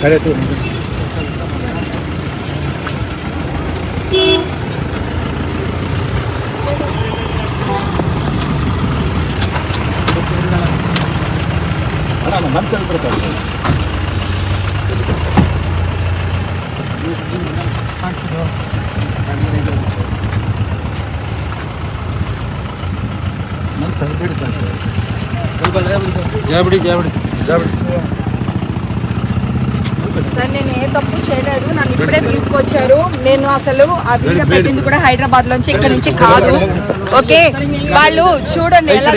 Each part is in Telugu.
खड़े तो ಮಂತ್ರಿ ಬರ್ತಾರೆ ನಂತರ ಬಿಡ್ತಾರೆ జాబడి జాబడి జాబడి సార్ నేను ఏ తప్పు చేయలేదు. నన్ను ఇప్పుడే తీసుకొచ్చారు. నేను అసలు ఆ వీడియో పెట్టింది కూడా హైదరాబాద్ నుంచి ఇక్కడ నుంచి కాదు. ఓకే? వాళ్ళు చూడండి ఎలా.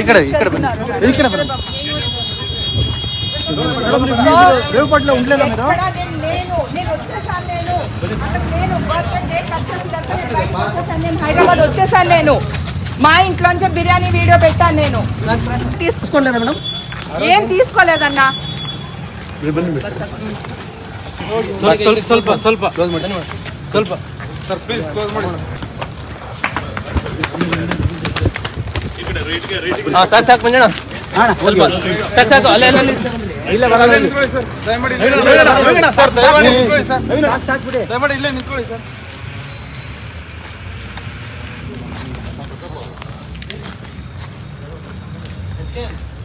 నేను హైదరాబాద్ వచ్చేసాను నేను. మా ఇంట్లోంచే బిర్యానీ వీడియో పెట్టాను నేను తీసుకోలేదా మేడం ఏం తీసుకోలేదన్నా ಸ್ವಲ್ಪ ಸ್ವಲ್ಪ ಸ್ವಲ್ಪ ಕ್ಲೋಸ್ ಮಾಡಿ ಸ್ವಲ್ಪ ಸರ್ ಪ್ಲೀಸ್ ಕ್ಲೋಸ್ ಮಾಡಿ ಹಾಂ ಸಾಕು ಸಾಕು ಮಂಜಣ್ಣ ಸ್ವಲ್ಪ ಸಾಕು ಸಾಕು ಅಲ್ಲೇ ಅಲ್ಲೇ ಇಲ್ಲ ಬರಲ್ಲ ದಯಮಾಡಿ ಸರ್ ದಯಮಾಡಿ ನಿಂತ್ಕೊಳ್ಳಿ ಸರ್ ದಯಮಾಡಿ ಇಲ್ಲೇ ನಿಂತ್ಕೊಳ್ಳಿ ಸರ್ 10.